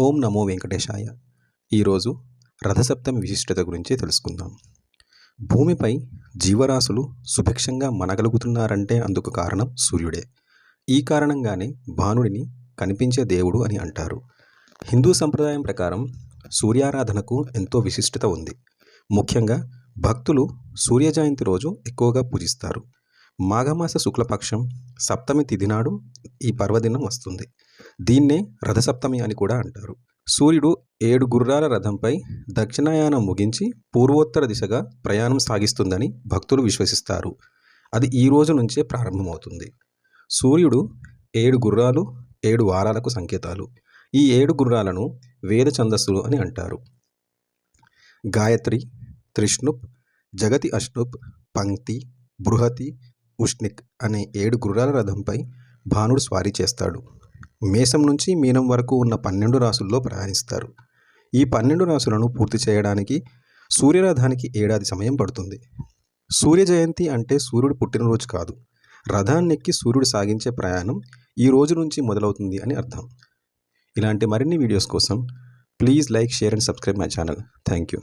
ఓం నమో వెంకటేశాయ. ఈరోజు రథసప్తమి విశిష్టత గురించి తెలుసుకుందాం. భూమిపై జీవరాశులు సుభిక్షంగా మనగలుగుతున్నారంటే అందుకు కారణం సూర్యుడే. ఈ కారణంగానే భానుడిని కనిపించే దేవుడు అని అంటారు. హిందూ సంప్రదాయం ప్రకారం సూర్యారాధనకు ఎంతో విశిష్టత ఉంది. ముఖ్యంగా భక్తులు సూర్య జయంతి రోజు ఎక్కువగా పూజిస్తారు. మాఘమాస శుక్లపక్షం సప్తమి తిథి నాడు ఈ పర్వదినం వస్తుంది. దీన్నే రథసప్తమి అని కూడా అంటారు. సూర్యుడు ఏడు గుర్రాల రథంపై దక్షిణాయానం ముగించి పూర్వోత్తర దిశగా ప్రయాణం సాగిస్తుందని భక్తులు విశ్వసిస్తారు. అది ఈ రోజు నుంచే ప్రారంభమవుతుంది. సూర్యుడు ఏడు గుర్రాలు ఏడు వారాలకు సంకేతాలు. ఈ ఏడు గుర్రాలను వేద ఛందస్సులు అని అంటారు. గాయత్రి త్రిష్ణుప్ జగతి అష్ణుప్ పంక్తి బృహతి ఉష్ణిక్ అనే ఏడు గుర్రాల రథంపై భానుడు స్వారీ చేస్తాడు. మేషం నుంచి మీనం వరకు ఉన్న పన్నెండు రాసుల్లో ప్రయాణిస్తారు. ఈ పన్నెండు రాసులను పూర్తి చేయడానికి సూర్యరథానికి ఏడాది సమయం పడుతుంది. సూర్య జయంతి అంటే సూర్యుడు పుట్టినరోజు కాదు. రథాన్నెక్కి సూర్యుడు సాగించే ప్రయాణం ఈ రోజు నుంచి మొదలవుతుంది అని అర్థం. ఇలాంటి మరిన్ని వీడియోస్ కోసం please like share and subscribe my channel. Thank you